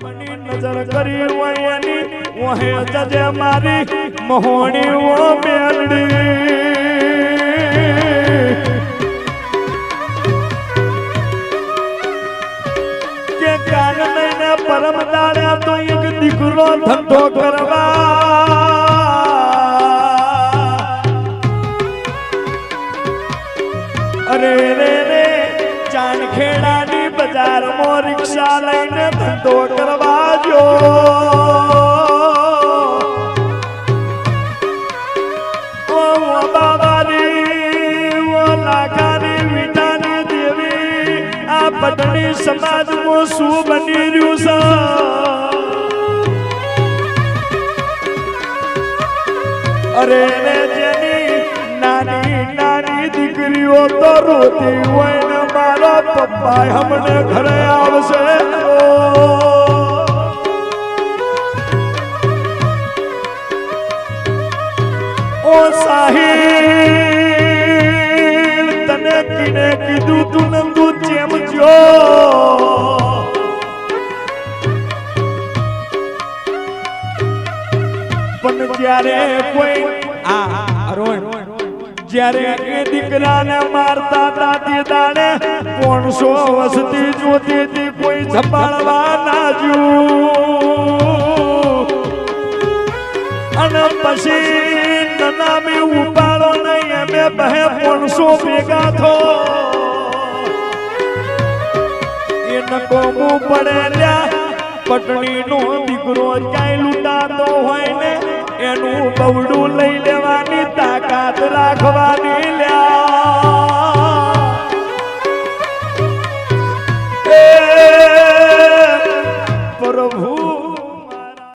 જળ કરી હોય એની ઓહે જજે મારી મોહણી ઓ મેલડી કે કાન લઈને પરમ દાડ્યા તો એક દીકરો ધંધો કરવા? અરે રે રે, ચાણખેડાની બજારમાં રિક્ષા ધંધો કરવા જો પટણી સમાજમાં શું બની રહ્યું છે? અરે ને જેની નાની નાની દીકરીઓ તો રોતી હોય ને મારા પપ્પા હમને ઘરે આવશે. ઓ સાહિલ તને કિને કીધું તું નંદુ જેમ જો પણ જ્યારે કોઈ આ અરોણ જ્યારે એ દીકરાને મારતા તા તે દાડે પોણસો વસતી જોતી હતી કોઈ સંભાળવા ના જ્યું. અને પછી નનામી ઉપાડો નહીં, અમે બહે પોણસો ભેગા થો. એ નકોમું પડે લ્યા પટણી નો દીકરો ક્યાંય લૂંટાતો હોય ને, એનું બવડું